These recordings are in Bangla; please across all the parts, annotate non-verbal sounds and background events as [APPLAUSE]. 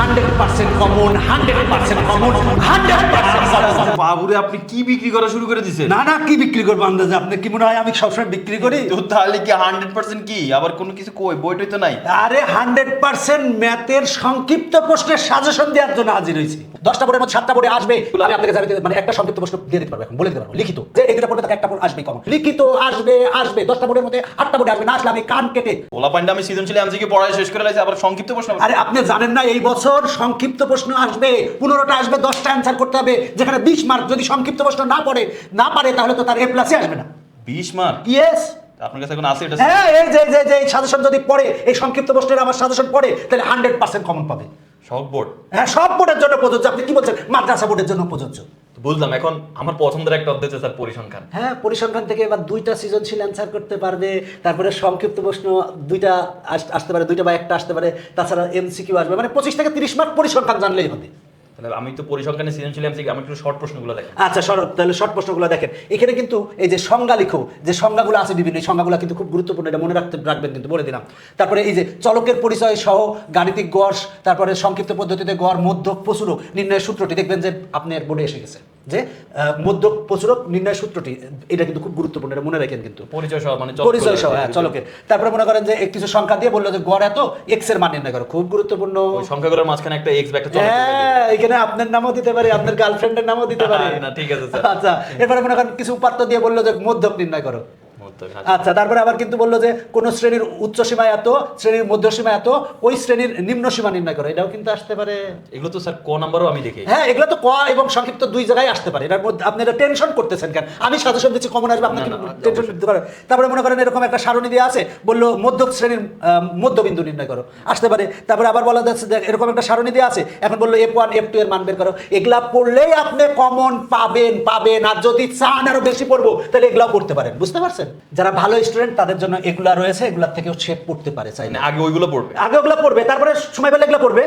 Hundred percent common hundred percent common hundred percent বাবুরে আপনি কি বিক্রি করা শুরু করে দিছেন? না না কি বিক্রি করব আন্দাজে? আপনি কি মনে হয় আমি সবসময় বিক্রি করি? তো তাহলে কি হান্ড্রেড পার্সেন্ট কি? আবার কোনো কিছু কই? বইটই তো নাই। আরে হান্ড্রেড পার্সেন্ট ম্যাথের সংক্ষিপ্ত প্রশ্নের সাজেশন দেওয়ার জন্য হাজির হয়েছি। দশটা বোর্ডের মধ্যে সাতটা বোর্ডে আসবে। আমি আপনাকে মানে একটা সংক্ষিপ্ত প্রশ্ন দিয়ে দিতে পারব এখন বলে দিতে পারব। লিখিত। যে এই দুটা বোর্ডে থাকে একটা বোর্ড আসবে কমন লিখিত আসবে আসবে। দশটা বোর্ডের মধ্যে আটটা বোর্ডে আসবে। না আসলে আমি কান কেটে ওলা পান্ডা আমি সৃজনশীল এমসিকে পড়ায় শেষ করে লাইছি আবার সংক্ষিপ্ত প্রশ্ন আরে আপনি জানেন না এই বছর সংক্ষিপ্ত প্রশ্ন আসবে পনেরোটা আসবে দশটা অ্যান্সার করতে হবে যেখানে বিশ মার্ক যদি সংক্ষিপ্ত প্রশ্ন না পড়ে না পারে তাহলে তো তার এ প্লাসে আসবে না। বিশ মার্ক ইয়েস আপনার কাছে এখন আছে এটা হ্যাঁ এই যে যে যে সাজেশন যদি পড়ে এই সংক্ষিপ্ত প্রশ্নের আমার সাজেশন পড়ে তাহলে হান্ড্রেড পার্সেন্ট কমন পাবে। সব বোর্ড হ্যাঁ সব বোর্ডের জন্য প্রযোজ্য আপনি কি বলছেন? মাদ্রাসা বোর্ডের জন্য প্রযোজ্য। বুঝলাম এখন আমার পছন্দের একটা অধ্যায় স্যার পরিসংখ্যান। হ্যাঁ পরিসংখ্যান থেকে এবার দুইটা সৃজনশীল অ্যান্সার করতে পারবে তারপরে সংক্ষিপ্ত প্রশ্ন দুইটা আসতে পারে দুইটা বা একটা আসতে পারে তাছাড়া এমসিকিউ আসবে মানে পঁচিশ থেকে তিরিশ মার্ক পরিসংখ্যান জানলেই হবে। তাহলে আমি তো পরিসংখ্যানে সৃজনশীল এমসিকে আমি একটু শর্ট প্রশ্নগুলো দেখেন। আচ্ছা শরৎ তাহলে শর্ট প্রশ্নগুলো দেখেন। এখানে কিন্তু এই যে সংজ্ঞা লিখো যে সংজ্ঞাগুলো আছে বিভিন্ন এই সংজ্ঞাগুলো কিন্তু খুব গুরুত্বপূর্ণ এটা মনে রাখতে রাখবেন কিন্তু বলে দিলাম। তারপরে এই যে চলকের পরিচয় সহ গাণিতিক গড় তারপরে সংক্ষিপ্ত পদ্ধতিতে গড় মধ্যক প্রচুরক নির্ণয়ের সূত্রটি দেখবেন যে আপনার বোর্ডে এসে গেছে। যে মধ্য মধ্যক প্রচুরক নির্ণয় সূত্রটি এটা কিন্তু খুব গুরুত্বপূর্ণ এটা মনে রাখেন কিন্তু। পরিচয় সহ মানে পরিচয় সহ হ্যাঁ চলকের তারপরে মনে করেন যে কিছু সংখ্যা দিয়ে বলল যে গড় এত এক্সের মান নির্ণয় করো খুব গুরুত্বপূর্ণ। সংখ্যাগুলোর মাঝখানে একটা এক্স একটা চলক হ্যাঁ এখানে আপনার নামও দিতে পারে আপনার গার্লফ্রেন্ডের নামও দিতে [LAUGHS] পারে। না, ঠিক আছে, স্যার। আচ্ছা এরপরে মনে করেন কিছু উপাত্ত দিয়ে বলল যে মধ্যক নির্ণয় করো। আচ্ছা তারপরে আবার কিন্তু বলল যে কোন শ্রেণির উচ্চ সীমা এত শ্রেণির মধ্য সীমা এত ওই শ্রেণির নিম্ন সীমা নির্ণয় করো। এটাও কিন্তু আসতে পারে। এগুলো তো স্যার ক নাম্বারও আমি দেখি। হ্যাঁ এগুলো তো ক এবং সংক্ষিপ্ত দুই জায়গায় আসতে পারে। এটার মধ্যে আপনি এটা টেনশন করতেছেন কেন? আমি সাজেশন দিচ্ছি কমন আসবে আপনাকে না, না, টেনশন দিতে পারেন তারপরে মনে করেন এরকম একটা সারণী দিয়ে আছে বলল মধ্য শ্রেণির মধ্যবিন্দু নির্ণয় করো। আসতে পারে। তারপরে আবার বলা যাচ্ছে যে এরকম একটা সারণী দিয়ে আছে। এখন বলল এফ ওয়ান এফ টু এর মান বের করো। এগুলা পড়লেই আপনি কমন পাবেন পাবেন। আর যদি চান আরও বেশি পড়ব তাহলে এগুলাও পড়তে পারেন। বুঝতে পারছেন? যারা ভালো স্টুডেন্ট তাদের জন্য এগুলা রয়েছে এগুলার থেকেও সে পড়তে পারে চাই না আগে ওইগুলো পড়বে? আগে ওগুলো পড়বে তারপরে সময় পেলে এগুলো পড়বে।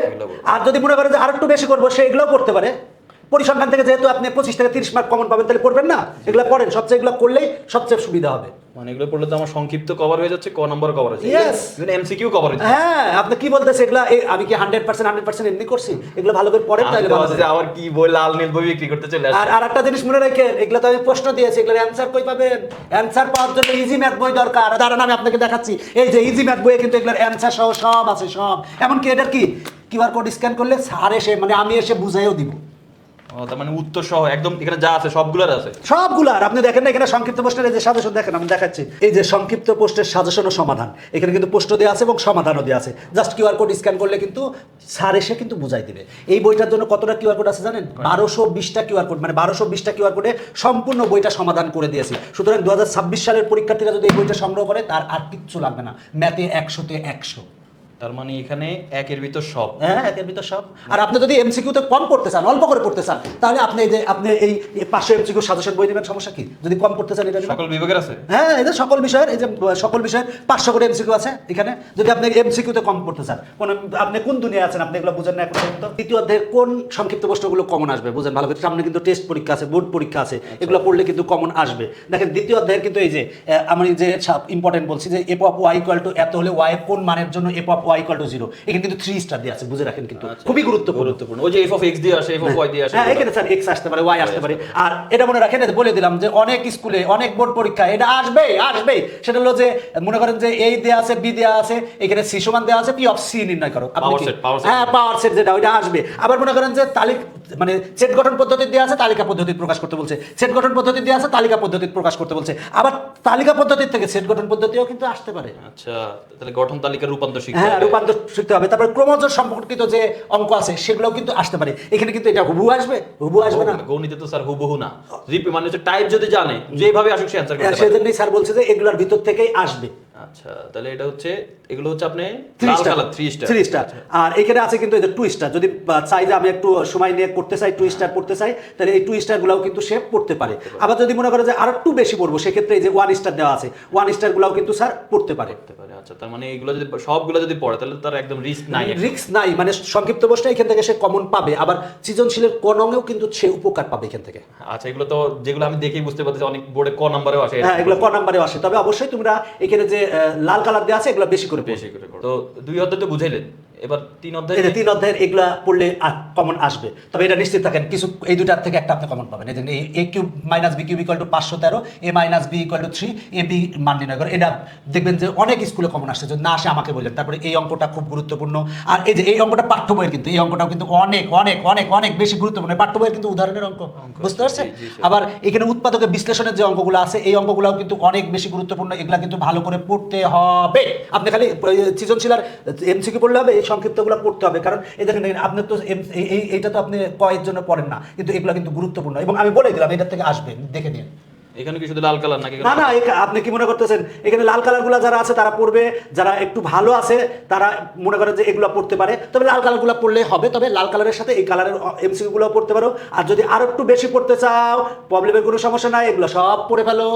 আর যদি মনে করে যে আর একটু বেশি করব সে এগুলোও পড়তে পারে। পরিসংখ্যান থেকে যেহেতু আপনি পঁচিশ থেকে তিরিশ মার্ক কমন পাবেন তাহলে পড়বেন না। এগুলো পড়েন সবচেয়ে এগুলো করলেই সবচেয়ে সুবিধা হবে। মানে এগুলো পড়লে তো আমার সংক্ষিপ্ত কভার হয়ে যাচ্ছে ক নাম্বার কভার. যাচ্ছে। এমসিকিউ কভার হয়ে হ্যাঁ আপনি কি বলতেছে এগুলা? আমি কি হান্ড্রেড পার্সেন্ট হান্ড্রেড পার্সেন্ট এমনি করছি? এগুলো ভালো করে পড়েন তাহলে ভালো আবার কি বই লাল নীল বই বিক্রি করতে চলে আসছে। আর জিনিস মনে রাখেন এগুলো তো আমি প্রশ্ন দিয়েছি এগুলোর অ্যান্সার কই পাবেন? অ্যান্সার পাওয়ার জন্য ইজি ম্যাথ বই দরকার। দাঁড়ান আমি আপনাকে দেখাচ্ছি। এই যে ইজি ম্যাথ বইয়ে কিন্তু এগুলোর অ্যান্সার সহ সব আছে সব। এমনকি এটার কি? কিউআর কোড স্ক্যান করলে স্যার এসে মানে আমি এসে বুঝাইও দিব। তার মানে উত্তর সহ একদম এখানে যা আছে সবগুলোর আছে? সবগুলার। আপনি দেখেন না এখানে সংক্ষিপ্ত প্রশ্নের এই যে সাজেশন দেখেন আমি দেখাচ্ছি। এই যে সংক্ষিপ্ত প্রশ্নের সাজেশন ও সমাধান। এখানে কিন্তু প্রশ্ন দেওয়া আছে এবং সমাধানও দেওয়া আছে। জাস্ট কিউআর কোড স্ক্যান করলে কিন্তু স্যার এসে কিন্তু বুঝাই দিবে। এই বইটার জন্য কতটা কিউআর কোড আছে জানেন? বারোশো বিশটা কিউআর কোড মানে বারোশো বিশটা কিউআর কোডে সম্পূর্ণ বইটা সমাধান করে দিয়েছি। সুতরাং দু হাজার ছাব্বিশ সালের পরীক্ষার্থীরা যদি এই বইটা সংগ্রহ করে তার আর কিচ্ছু লাগবে না। ম্যাথে একশোতে একশো। তার মানে এখানে একের ভিতর সব। হ্যাঁ একের ভিতর সব। আর আপনি যদি এমসিকিউতে কম পড়তে চান অল্প করে পড়তে চান তাহলে আপনি এই যে আপনি এই পাঁচশো এমসিকিউ সাজেশন বই নেবেন সমস্যা কি? যদি কম পড়তে চান এটা সকল বিভাগের আছে? হ্যাঁ এই যে সকল বিষয়ের এই যে সকল বিষয়ের পাঁচশো করে এমসিকিউ আছে এখানে। যদি আপনি এমসিকিউতে কম পড়তে চান কোন আপনি কোন দুনিয়া আছেন আপনি এগুলো বুঝেন না এখন পর্যন্ত। দ্বিতীয় অধ্যায়ের কোন সংক্ষিপ্ত প্রশ্নগুলো কমন আসবে বুঝেন ভালো করে। সামনে কিন্তু টেস্ট পরীক্ষা আছে বোর্ড পরীক্ষা আছে এগুলো পড়লে কিন্তু কমন আসবে। দেখেন দ্বিতীয় অধ্যায়ের কিন্তু এই যে আমি যে ইম্পর্টেন্ট বলছি যে F of Y equal to এত হলে ওয়াই কোন মানের জন্য F of Y equal to zero এখানে কিন্তু থ্রি স্টার দিয়ে আছে বুঝে রাখেন কিন্তু। খুবই গুরুত্বপূর্ণ। গুরুত্বপূর্ণ। ওই যে এফ অফ এক্স দিয়ে আসে এফ অফ ওয়াই দিয়ে আসে হ্যাঁ এখানে স্যার এক্স আসতে পারে ওয়াই আসতে পারে। আর এটা মনে রাখেন বলে দিলাম যে অনেক স্কুলে অনেক বোর্ড পরীক্ষা এটা আসবে আসবে সেটা হলো যে মনে করেন যে এই দেয়া আছে বি দেয়া আছে এখানে সি সমান দেওয়া আছে পি অফ সি নির্ণয় করো। আপনি। হ্যাঁ পাওয়ার সেট যেটা ওইটা আসবে। আবার মনে করেন যে তালিক মানে সেট গঠন পদ্ধতি দেওয়া আছে তালিকা পদ্ধতি প্রকাশ করতে বলছে। সেট গঠন পদ্ধতি দেওয়া আছে তালিকা পদ্ধতি প্রকাশ করতে বলছে। আবার তালিকা পদ্ধতির থেকে সেট গঠন পদ্ধতিও কিন্তু আসতে পারে। আচ্ছা তাহলে গঠন তালিকার রূপান্তর শিখতে হবে। রূপান্তর শিখতে হবে। তারপরে ক্রমজ সম্পর্কিত যে অঙ্ক আছে সেগুলো কিন্তু আসতে পারে। এখানে কিন্তু এটা হুবু আসবে? হুবু আসবে না? গণিতে তো স্যার হুবহু না। রিপি মানে হচ্ছে টাইপ যদি জানে যেভাবে আসুক সে অ্যান্সার করতে পারে সেজন্যই স্যার বলছে যে এগুলোর ভিতর থেকেই আসবে। আচ্ছা তাহলে এটা হচ্ছে এগুলো হচ্ছে আপনি থ্রি স্টার আর এখানে আছে কিন্তু টু স্টার যদি চাই যে আমি একটু সময় নিয়ে করতে চাই টু স্টার পড়তে চাই তাহলে এই টু কিন্তু সে পড়তে পারে। আবার যদি মনে করে যে আর একটু বেশি পড়ব সেক্ষেত্রে এই যে ওয়ান স্টার দেওয়া আছে ওয়ান কিন্তু স্যার পড়তে পারে। আচ্ছা তার মানে এগুলো যদি সবগুলো যদি পড়ে তাহলে তার একদম রিস্ক নাই। রিক্স নাই মানে সংক্ষিপ্ত বসটা এখান থেকে সে কমন পাবে আবার সৃজনশীলের কোন অঙ্গেও কিন্তু সে উপকার পাবে এখান থেকে। আচ্ছা এগুলো তো যেগুলো আমি দেখেই বুঝতে পারতেছি অনেক বোর্ডে ক নাম্বারেও আসে। হ্যাঁ এগুলো ক নাম্বারে আসে। তবে অবশ্যই তোমরা এখানে যে লাল কালার দেওয়া আছে এগুলো বেশি করে বেশি করে তো দুই অধ্যায় তো বুঝাইলেন। এবার তিন অধ্যায় এই যে তিন অধ্যায়ের এগুলা পড়লে কমন আসবে। তবে এটা নিশ্চিত থাকেন কিছু এই দুটার থেকে একটা আপনি কমন পাবেন। এই যে A cube minus B cube equal to পাঁচশো তেরো A minus B equal to three A B মান নির্ণয় করে। এটা দেখবেন যে অনেক স্কুলে কমন আসছে যদি না আসে আমাকে বললেন। তারপরে এই অঙ্কটা খুব গুরুত্বপূর্ণ। আর এই যে এই অঙ্কটা পাঠ্য বইয়ের কিন্তু এই অঙ্কটাও কিন্তু অনেক অনেক অনেক অনেক বেশি গুরুত্বপূর্ণ। পাঠ্য বইয়ের কিন্তু উদাহরণের অঙ্ক। বুঝতে পারছেন। আবার এখানে উৎপাদকের বিশ্লেষণের যে অঙ্কগুলো আছে এই অঙ্কগুলোও কিন্তু অনেক বেশি গুরুত্বপূর্ণ। এগুলা কিন্তু ভালো করে পড়তে হবে। আপনি খালি সৃজনশীল আর এমসিকিউ পড়লে হবে এই সংক্ষিপ্তগুলো পড়তে হবে। কারণ এই দেখেন আপনি তো এই- এই- এইটা তো আপনি কয়ের জন্য পড়েন না, কিন্তু এগুলো কিন্তু গুরুত্বপূর্ণ। এবং আমি বলে দিলাম, এটার থেকে আসবে দেখে নিন। এখানে কি শুধু লাল কালার নাকি না না আপনি কি মনে করতেছেন? এখানে লাল কালারগুলো যারা আছে তারা পড়বে যারা একটু ভালো আছে তারা মনে করে যে এগুলো পড়তে পারে। তবে লাল কালারগুলো পড়লে হবে তবে লাল কালারের সাথে এই কালারের পড়তে পারো। আর যদি আরও একটু বেশি পড়তে চাও প্রবলেমের কোনো সমস্যা নাই এগুলো সব পড়ে ফেলো।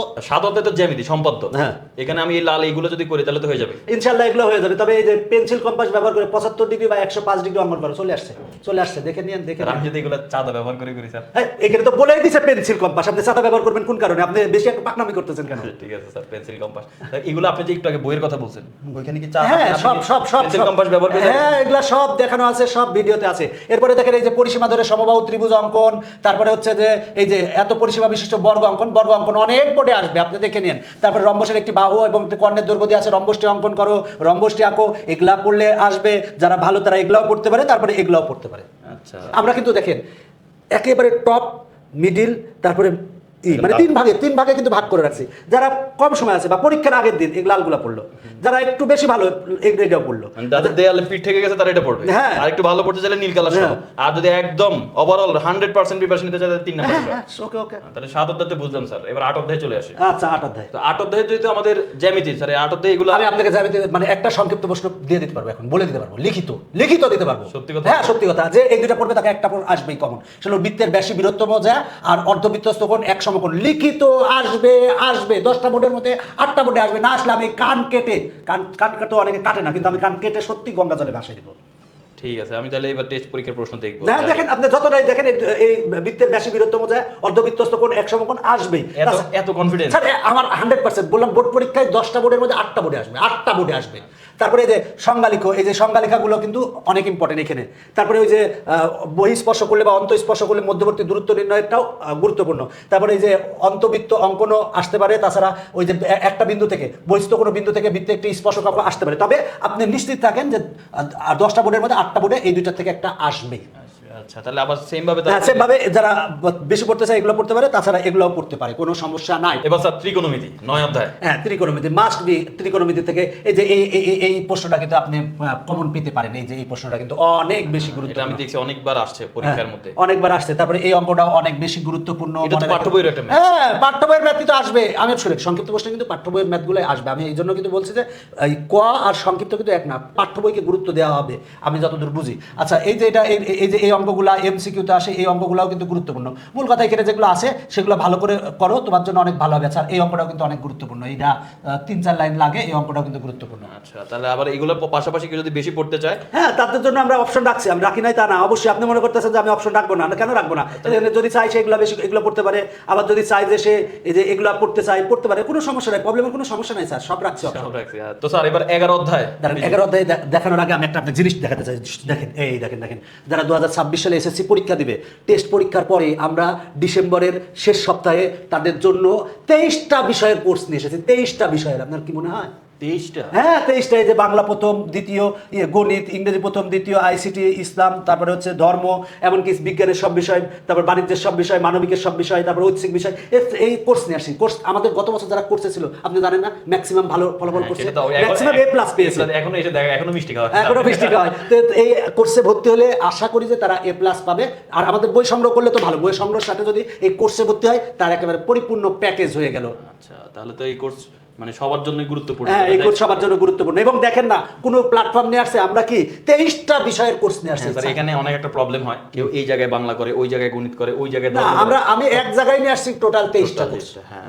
অধ্যায় তো জ্যামিতি সম্পদ্য হ্যাঁ। এখানে আমি এই লাল এইগুলো যদি করি তাহলে তো হয়ে যাবে। ইনশাল্লাহ এগুলো হয়ে যাবে। তবে এই যে পেন্সিল কম্পাস ব্যবহার করে পঁচাত্তর ডিগ্রি বা একশো পাঁচ ডিগ্রি অঙ্কন করো। চলে আসছে চলে আসছে। দেখে নিন দেখে আমি যদি এগুলো চাঁদা ব্যবহার করে করি স্যার। হ্যাঁ, এখানে তো বলেই দিছে পেন্সিল কম্পাস আপনি সাদা ব্যবহার করবেন কোন কারণে? আপনি বেশি একটা পাকনামি করতেছেন কেন? [LAUGHS] ঠিক আছে স্যার পেন্সিল কম্পাস এগুলো আপনি যে একটু আগে বইয়ের কথা বলছেন ওইখানে কি চা হ্যাঁ সব সব সব পেন্সিল কম্পাস ব্যবহার করে হ্যাঁ এগুলা সব দেখানো আছে সব ভিডিওতে আছে। এরপরে দেখেন এই যে পরিসীমা ধরে সমবাহু ত্রিভুজ অঙ্কন তারপরে হচ্ছে যে এই যে এত পরিসীমা বিশিষ্ট বর্গ অঙ্কন বর্গ অঙ্কন অনেক বোর্ডে আসবে আপনি দেখে নিন। তারপরে রম্বসের একটি বাহু এবং কর্ণের দৈর্ঘ্য দিয়ে আছে রম্বসটি অঙ্কন করো রম্বসটি আঁকো এগুলা পড়লে আসবে যারা ভালো তারা এগুলাও পড়তে পারে তারপরে এগুলাও পড়তে পারে। আচ্ছা। আমরা কিন্তু দেখেন একেবারে টপ মিডিল তারপরে মানে তিন ভাগে তিন ভাগে কিন্তু ভাগ করে রাখছি। যারা কম সময় আছে বা পরীক্ষার আগের দিন এই লালগুলা পড়ল। যারা একটু বেশি ভালো এটাও পড়ল। মানে যাদের দেয়ালে পিঠ থেকে গেছে তারা এটা পড়বে। হ্যাঁ। আর একটু ভালো পড়তে চাইলে নীল কালার সহ। হ্যাঁ। আর যদি একদম ওভারঅল হান্ড্রেড পার্সেন্ট প্রিপারেশন নিতে চাই তিন নাম্বার হ্যাঁ হ্যাঁ ওকে ওকে তাহলে সাত অধ্যায়তে বুঝলাম স্যার। এবার আট অধ্যায় চলে আসে। আচ্ছা আট অধ্যায়। তো আট অধ্যায় যেহেতু আমাদের জ্যামিতি স্যার আট অধ্যায় এগুলো আমি আপনাকে যাবে মানে একটা সংক্ষিপ্ত প্রশ্ন দিয়ে দিতে পারব এখন বলে দিতে পারব লিখিত। লিখিত দিতে পারব। সত্যি কথা? হ্যাঁ সত্যি কথা। যে এই দুটা পড়বে তাকে একটা আসবেই কমন। সেটা বৃত্তের বেশি বীরত্ব যা আর অর্ধবৃত্তস্থ কোণ এক সমকোণ লিখিত আসবে আসবে, দশটা বোর্ডের মধ্যে আটটা বোর্ডে আসবে। না আসলে আমি কান কেটে, কান কান কেটে অনেকে কাটে না, কিন্তু আমি কান কেটে সত্যি গঙ্গা জলে ভাসাই দিব। ঠিক আছে আমি তাহলে এবার টেস্ট পরীক্ষার প্রশ্ন দেখব। না দেখেন আপনি যতটাই দেখেন এই- বৃত্তের অর্ধবৃত্তস্থ কোণ এক সমকোণ আসবেই। এত কনফিডেন্স স্যার আমার হান্ড্রেড পার্সেন্ট বললাম বোর্ড পরীক্ষায় দশটা বোর্ডের মধ্যে আটটা বোর্ডে আসবে আটটা বোর্ডে আসবে। তারপরে এই যে সংজ্ঞালিক এই যে সংজ্ঞালিকাগুলো কিন্তু অনেক ইম্পর্টেন্ট এখানে। তারপরে ওই যে বহিঃস্পর্শ করলে বা অন্তঃস্পর্শ করলে মধ্যবর্তী দূরত্ব নির্ণয়টাও গুরুত্বপূর্ণ। তারপরে এই যে অন্তবৃত্ত অঙ্কনও আসতে পারে তাছাড়া ওই যে একটা বিন্দু থেকে বহিস্থ কোনো বিন্দু থেকে বৃত্তে একটি স্পর্শক আসতে পারে। তবে আপনি নিশ্চিত থাকেন যে দশটা বোর্ডের মধ্যে আটটা বোর্ডে এই দুইটার থেকে একটা আসবেই। আচ্ছা তাহলে আবার সেম ভাবে হ্যাঁ তাহলে- সেভাবে যারা বেশি পড়তে চায় এগুলো পড়তে পারে তাছাড়া এগুলোও পড়তে পারে কোনো সমস্যা নাই। এবার স্যার ত্রিকোণমিতি নয় অধ্যায়। হ্যাঁ ত্রিকোণমিতি মাস্ট বি ত্রিকোণমিতি থেকে এই যে এই এই- প্রশ্নটা কিন্তু আপনি কমন পেতে পারেন এই যে এই প্রশ্নটা কিন্তু অনেক বেশি এটা আমি দেখছি অনেকবার আসছে পরীক্ষার হ্যাঁ, মধ্যে। অনেকবার আসছে তারপরে এই অঙ্কটাও অনেক বেশি গুরুত্বপূর্ণ পাঠ্য বইয়ের একটা হ্যাঁ পাঠ্য বইয়ের ম্যাথ তো আসবে। আমি শুনে সংক্ষিপ্ত প্রশ্নে কিন্তু পাঠ্য বইয়ের ম্যাথগুলো আসবে। আমি এই জন্য কিন্তু বলছি যে এই ক আর সংক্ষিপ্ত কিন্তু এক না পাঠ্য বইকে গুরুত্ব দেওয়া হবে আমি যতদূর বুঝি। আচ্ছা এই যে এটা এই- যে এই অঙ্কগুলা এমসিকিউতে আসে এই অঙ্কগুলাও কিন্তু গুরুত্বপূর্ণ। মূল কথা এখানে যেগুলো আছে সেগুলো ভালো করে করো তোমার জন্য অনেক ভালো হবে। আচ্ছা এই অঙ্কটাও কিন্তু অনেক গুরুত্বপূর্ণ। এইটা তিন চার লাইন লাগে এই অঙ্কটাও কিন্তু গুরুত্বপূর্ণ। আচ্ছা তাহলে আবার এগুলোর পাশাপাশি কেউ যদি বেশি পড়তে চায়? হ্যাঁ তাদের জন্য আমরা অপশন রাখছি। আমি রাখি নাই তা না। অবশ্যই আপনি মনে করতেছেন যে আমি অপশন রাখব না। কেন রাখব না? যদি চাই সে এগুলো বেশি এগুলো পড়তে পারে। আবার যদি চাই যে সে এই যে এগুলো পড়তে চাই পড়তে পারে। কোনো সমস্যা নাই প্রবলেমের কোনো সমস্যা নাই স্যার। সব রাখছি হ্যাঁ। তো স্যার এবার এগারো অধ্যায় এগারো অধ্যায়ে দেখানোর আগে আমি একটা আপনার জিনিস দেখাতে চাই। দেখেন এই দেখেন দেখেন। যারা দু সালে এসএসসি পরীক্ষা দিবে। টেস্ট পরীক্ষার পরে আমরা ডিসেম্বরের শেষ সপ্তাহে তাদের জন্য তেইশটা বিষয়ের কোর্স নিয়ে এসেছি। তেইশটা বিষয়ের। আপনার কি মনে হয়? তেইশটা? হ্যাঁ তেইশটা এই যে বাংলা প্রথম দ্বিতীয় ইয়ে গণিত ইংরেজি প্রথম দ্বিতীয় আইসিটি ইসলাম তারপরে হচ্ছে ধর্ম এমনকি বিজ্ঞানের সব বিষয় তারপর বাণিজ্যের সব বিষয় মানবিকের সব বিষয় তারপর ঐচ্ছিক বিষয় এই কোর্স নিয়ে আসি। কোর্স আমাদের গত বছর যারা কোর্সে ছিল আপনি জানেন না ম্যাক্সিমাম ভালো ফলাফল হ্যাঁ, করছে? ম্যাক্সিমাম এ প্লাস পেয়েছে। এখনও এসে দেখা এখনও মিষ্টি খাওয়া এখনও বৃষ্টি হয়। তো এই কোর্সে ভর্তি হলে আশা করি যে তারা এ প্লাস পাবে। আর আমাদের বই সংগ্রহ করলে তো ভালো। বই সংগ্রহের সাথে যদি এই কোর্সে ভর্তি হয় তার একেবারে পরিপূর্ণ প্যাকেজ হয়ে গেল। আচ্ছা তাহলে তো এই কোর্স মানে সবার জন্যই গুরুত্বপূর্ণ হ্যাঁ এই কোর্স সবার জন্য গুরুত্বপূর্ণ। এবং দেখেন না কোনো প্ল্যাটফর্ম নিয়ে আসছে আমরা কি তেইশটা বিষয়ের কোর্স নিয়ে আসছি। হ্যাঁ, স্যার এখানে অনেক একটা প্রবলেম হয়। কেউ এই জায়গায় বাংলা করে ওই জায়গায় গণিত করে ওই জায়গায় না আমরা আমি এক জায়গায় নিয়ে আসছি টোটাল তেইশটা কোর্স হ্যাঁ,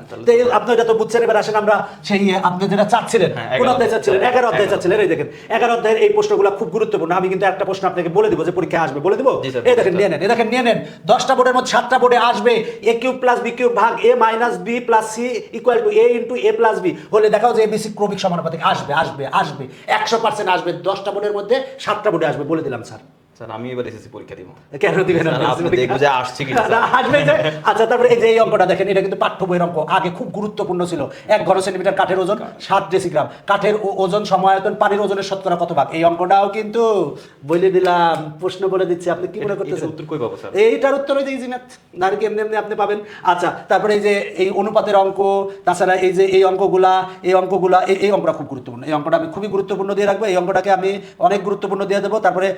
তো বুঝছেন এবার আসেন আমরা সেই আপনি যেটা চাচ্ছিলেন হ্যাঁ, কোন অধ্যায় চাচ্ছিলেন? এগারো অধ্যায় চাচ্ছিলেন এই দেখেন। এগারো অধ্যায়ের এই প্রশ্নগুলো খুব গুরুত্বপূর্ণ। আমি কিন্তু একটা প্রশ্ন আপনাকে বলে দিব যে পরীক্ষা আসবে বলে দিব? এই দেখেন নিয়ে নেন এই দেখেন নিয়ে নেন। দশটা বোর্ডের মধ্যে সাতটা বোর্ডে আসবে A cube plus B cube ভাগ A minus B plus C equal to A into A plus B. হলে দেখাও যে এবিসি ক্রমিক সমানুপাতিক। আসবে আসবে আসবে। একশো পার্সেন্ট আসবে, দশটা বোর্ডের মধ্যে সাতটা বোর্ডে আসবে বলে দিলাম, স্যার। স্যার আমি এবার এসএসসি পরীক্ষা দিব। কেন দিবেন আপনি দেখব যে আসছে কিনা, [LAUGHS] আসবে যে। আচ্ছা তারপরে এই যে এই অঙ্কটা দেখেন এটা কিন্তু পাঠ্য বইয়ের অঙ্ক। আগে খুব গুরুত্বপূর্ণ ছিল। এক ঘন সেন্টিমিটার কাঠের ওজন সাত ডেসিগ্রাম। কাঠের ওজন সমায়তন পানির ওজনের শতকরা কত ভাগ? এই অঙ্কটাও কিন্তু বলে দিলাম। প্রশ্ন বলে দিচ্ছি। আপনি কি মনে করতেছেন? উত্তর কই পাবো, স্যার? এইটার উত্তর এমনি এমনি আপনি পাবেন? আচ্ছা তারপরে এই যে এই অনুপাতের অঙ্ক তাছাড়া এই যে এই অঙ্কগুলা এই অঙ্কগুলা এই অঙ্কটা খুব গুরুত্বপূর্ণ। এই অঙ্কটা আমি খুবই গুরুত্বপূর্ণ দিয়ে রাখব। এই অঙ্কটাকে আমি অনেক গুরুত্বপূর্ণ দিয়ে দেবো। তারপরে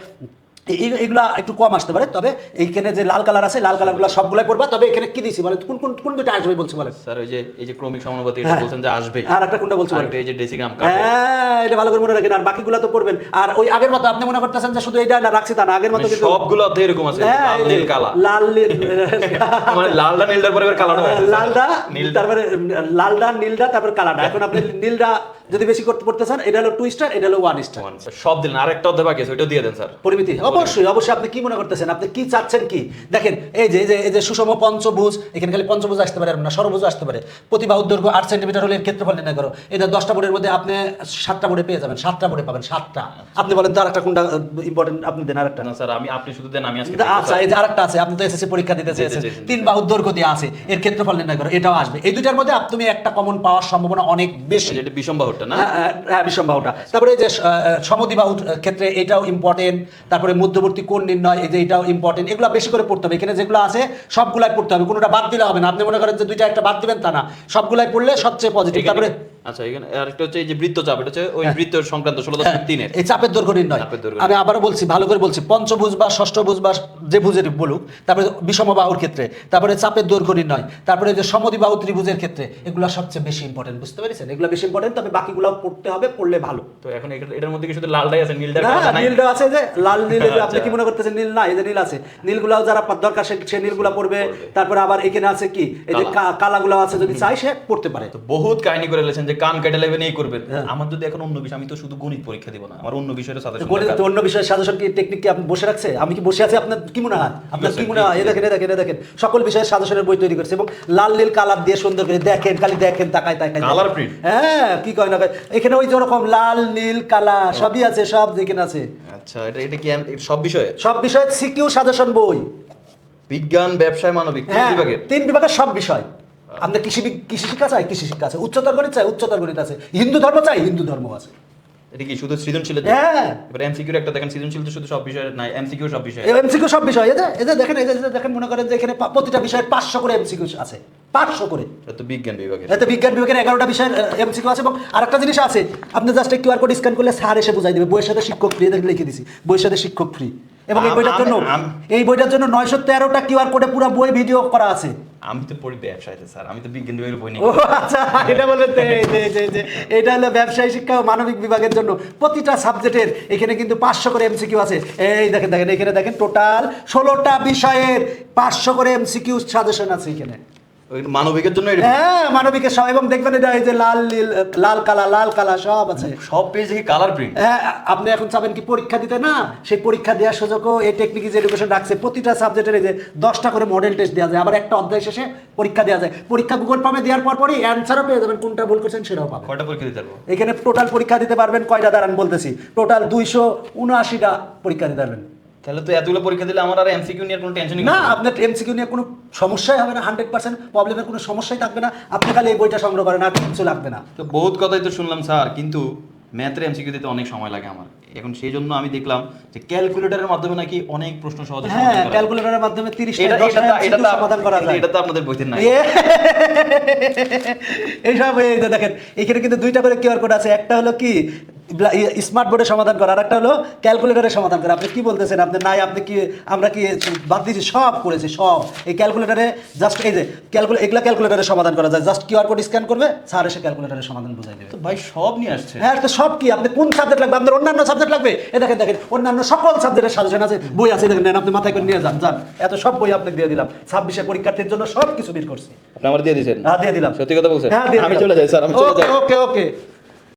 এই- এগুলা একটু কম আসতে পারে তবে এইখানে যে লাল কালার আছে লাল কালারগুলো সবগুলাই পড়বা তবে এখানে কি দিছি বলেন? কোন কোন কোন দুটো আসবে বলছি বলেন? স্যার ওই যে এই যে ক্রমিক সমানুপাতি এটা হ্যাঁ। বলছেন যে আসবে। আর একটা কোনটা বলছি বলেন? এই যে ডেসিগ্রাম হ্যাঁ এটা ভালো করে মনে রাখেন আর বাকিগুলো তো পড়বেন আর ওই আগের মতো আপনি মনে করতেছেন যে শুধু এটা না রাখছি তা না আগের মতো কিন্তু সবগুলো অধ্যায় এরকম আছে হ্যাঁ, লাল নীল কালা। লাল নীল [LAUGHS] মানে লালটা নীলটার পরে কালাটা হয়ে গেছে, স্যার। লালডা নীলটা তারপরে তারপর কালাডা। এখন আপনি নীলডা যদি বেশি করতে পড়তে চান এটা হলো টু স্টার এটা হলো ওয়ান স্টার সব দিন আরেকটা অধ্যায় বাকি আছে ওইটাও দিয়ে দেন স্যার। পরিমিতি? অবশ্যই অবশ্যই আপনি কি মনে করতেছেন? আপনি কি চাচ্ছেন কি? দেখেন এই যে এই যে এই যে সুষম পঞ্চভুজ এখানে খালি পঞ্চভুজ আসতে পারে না সর্বভুজ আসতে পারে। প্রতিবাহ দৈর্ঘ্য আট সেন্টিমিটার হলে এর ক্ষেত্রফল নির্ণয় করো। এটা দশটা বোর্ডের মধ্যে আপনি সাতটা বোর্ডে পেয়ে যাবেন সাতটা বোর্ডে পাবেন সাতটা। আপনি বলেন তো আরেকটা কোনটা ইম্পর্টেন্ট আপনি দেন আরেকটা। না স্যার আমি আপনি শুধু দেন আমি আজকে আচ্ছা এই যে আরেকটা আছে আপনি তো এসএসসি পরীক্ষা দিতে চেয়েছেন। তিন বাহু দৈর্ঘ্য দিয়ে আছে এর ক্ষেত্রফল নির্ণয় করো এটাও আসবে। এই দুইটার মধ্যে আপ- তুমি একটা কমন পাওয়ার সম্ভাবনা অনেক বেশি। এটা বিষম বাহুটা। না? হ্যাঁ, হ্যাঁ, হ্যাঁ বিষম বাহুটা তারপরে যে আহ, সমদ্বিবাহুর ক্ষেত্রে এটাও ইম্পর্টেন্ট তারপরে মধ্যবর্তী কোণ নির্ণয় এই যে এটাও ইম্পর্টেন্ট এগুলো বেশি করে পড়তে হবে। এখানে যেগুলো আছে সবগুলাই পড়তে হবে কোনোটা বাদ দিলে হবে না। আপনি মনে করেন যে দুইটা একটা বাদ দিবেন তা না। সবগুলাই পড়লে সবচেয়ে পজিটিভ তারপরে আচ্ছা এখানে আরেকটা হচ্ছে এই যে বৃত্তচাপ এটা হচ্ছে ওই বৃত্ত সংক্রান্ত ষোলো দশমিক তিনের। এই চাপের দৈর্ঘ্য নির্ণয়। আমি আবারও বলছি ভালো করে বলছি পঞ্চভুজ বা ষষ্ঠভুজ বা যে ভুজের বলুক তারপরে বিষম বাহুর ক্ষেত্রে তারপরে চাপের দৈর্ঘ্য নির্ণয় তারপরে যে ত্রিভুজের ক্ষেত্রে এগুলো সবচেয়ে বেশি ইম্পর্টেন্ট বুঝতে পেরেছেন? এগুলো বেশি ইম্পর্টেন্ট তবে বাকিগুলো পড়তে হবে পড়লে ভালো। তো এখন এটার মধ্যে কি শুধু লালটাই আছে নীলটা নীলটা আছে যে লাল [LAUGHS] নীল এই আপনি আচ্ছা। কি মনে করতেছেন নীল না এই যে নীল আছে। নীলগুলাও যারা দরকার সে নীলগুলা পড়বে। তারপরে আবার এখানে আছে কি? এই যে কালাগুলো আছে যদি চাই সে পড়তে পারে। তো বহুত কাহিনী করে লেছেন যে কান কেটে নেবেন এই করবেন হ্যাঁ। আমার যদি এখন অন্য বিষয় আমি তো শুধু গণিত পরীক্ষা দিব না আমার অন্য বিষয়ের সাথে গণিত অন্য বিষয়ের সাজেশন কি টেকনিক কি আপনি বসে রাখছে? আমি কি বসে আছি? আপনার কি মনে হয়? আপনার কি মনে হয়? এই দেখেন দেখেন দেখেন। সকল বিষয়ের সাজেশনের বই তৈরি করছে এবং লাল নীল কালার দিয়ে সুন্দর করে দেখেন খালি দেখেন তাকায় তাকায়। Colour print? হ্যাঁ কি কয় না কয়। এখানে ওই যে ওরকম লাল নীল কালা সবই আছে সব দেখেন আছে। আচ্ছা এটা এটা কি সব বিষয়ে? সব বিষয়ে সিকিউ সাজেশন বই। বিজ্ঞান ব্যবসায় মানবিক তিন হ্যাঁ বিভাগের? তিন বিভাগের সব বিষয়। আপনার কৃষি কৃষি শিক্ষা চাই কৃষি শিক্ষা আছে। উচ্চতর গণিত চাই উচ্চতর গণিত আছে। হিন্দু ধর্ম চাই হিন্দু ধর্ম আছে। এটা কি শুধু সৃজনশীল হ্যাঁ। এবার এমসিকিউ একটা দেখেন সৃজনশীল তো শুধু সব বিষয়ে নাই এমসিকিউ সব বিষয়ে। এমসিকিউ সব বিষয়। এই যে এই যে দেখেন এই যে দেখেন মনে করেন যে এখানে প্রতিটা বিষয়ে পাঁচশো করে এমসিকিউ আছে। পাঁচশো করে। এটা তো বিজ্ঞান বিভাগের। এতে বিজ্ঞান বিভাগের এগারোটা বিষয়ের এমসিকিউ আছে। এবং আরেকটা জিনিস আছে। আপনি জাস্ট কিউআর কোড স্ক্যান করলে স্যার এসে বুঝাই দেবে। বইয়ের সাথে শিক্ষক ফ্রি দেখে লিখে দিছি। বইয়ের সাথে শিক্ষক ফ্রি এবং এই বইটার জন্য এই বইটার জন্য নয়শো তেরোটা কিউআর কোডে পুরো বই ভিডিও করা আছে। আমি তো পড়ি ব্যবসায়ীতে স্যার। আমি তো বিজ্ঞান বিভাগের বই নিই ও আচ্ছা এটা বলে এটা হলো ব্যবসায়ী শিক্ষা ও মানবিক বিভাগের জন্য প্রতিটা সাবজেক্টের এখানে কিন্তু পাঁচশো করে এমসিকিউ আছে। এই দেখেন দেখেন এখানে দেখেন টোটাল ষোলোটা বিষয়ের পাঁচশো করে এমসিকিউ সাজেশন আছে এখানে। মানবিকের জন্য হ্যাঁ মানবিকের সব এবং দেখবেন এটা এই যে লাল নীল লাল কালা লাল কালা সব আছে। সব দেখি কালার প্রিন্ট হ্যাঁ আপনি এখন চাবেন কি পরীক্ষা দিতে? না সেই পরীক্ষা দেওয়ার সুযোগও এই টেকনিক ইজ এডুকেশন রাখছে প্রতিটা সাবজেক্টের এই যে দশটা করে মডেল টেস্ট দেওয়া যায় আবার একটা অধ্যায় শেষে পরীক্ষা দেওয়া যায়। পরীক্ষা গুগল পামে দেওয়ার পর পরই অ্যান্সারও পেয়ে যাবেন কোনটা ভুল করছেন সেটাও পাবেন। কয়টা পরীক্ষা দিতে পারব? এখানে টোটাল পরীক্ষা দিতে পারবেন কয়টা দাঁড়ান বলতেছি। টোটাল দুইশো উনআশিটা পরীক্ষা দিতে পারবেন। তাহলে তো এতগুলো পরীক্ষা দিলে আমার আর এমসিকিউ নিয়ে কোনো টেনশনই না আপনার এমসিকিউ নিয়ে কোনো সমস্যাই হবে না হান্ড্রেড পার্সেন্ট প্রবলেমের কোনো সমস্যাই থাকবে না। আপনি খালি এই বইটা সংগ্রহ করেন আর কিছু লাগবে না। তো বহুত কথাই তো শুনলাম স্যার কিন্তু ম্যাথের এমসিকিউ দিতে অনেক সময় লাগে আমার। এখন সেই জন্য আমি দেখলাম যে ক্যালকুলেটরের মাধ্যমে নাকি অনেক প্রশ্ন সহজে হ্যাঁ ক্যালকুলেটরের মাধ্যমে তিরিশ এটা এটা তো- এটা তো সমাধান করা যায়। এটা তো আপনাদের বইতে নাই। এইসব এই যে দেখেন এখানে কিন্তু দুইটা করে কিউআর কোড আছে। একটা হলো কি? স্মার্ট বোর্ডে সমাধান করা। আর একটা হলো ক্যালকুলেটরে সমাধান করা। আপনি কি বলতেছেন? আপনি নাই আপনি কি আমরা কি বাদ দিয়েছি? সব করেছি সব। এই ক্যালকুলেটরে জাস্ট এই যে ক্যালকুলে এগুলা ক্যালকুলেটরে সমাধান করা যায়। জাস্ট কিউআর কোড স্ক্যান করবে স্যার এসে ক্যালকুলেটরে সমাধান বুঝাই দেবে। তো ভাই সব নিয়ে আসছে। হ্যাঁ তো সব কি? আপনি কোন সাবজেক্ট লাগবে? আপনার অন্যান্য সাবজেক্ট লাগবে? এ দেখেন দেখেন অন্যান্য সকল সাবজেক্টের সাজেশন আছে বই আছে। দেখেন নেন আপনি মাথায় করে নিয়ে যান যান। এত সব বই আপনাকে দিয়ে দিলাম। ছাব্বিশে পরীক্ষার্থীর জন্য সব কিছু বের করছি। আপনি আমার দিয়ে দিয়েছেন? হ্যাঁ দিয়ে দিলাম। সত্যি কথা বলছেন? হ্যাঁ আমি চলে যাই স্যার আমি চলে যাই। ওকে ওকে।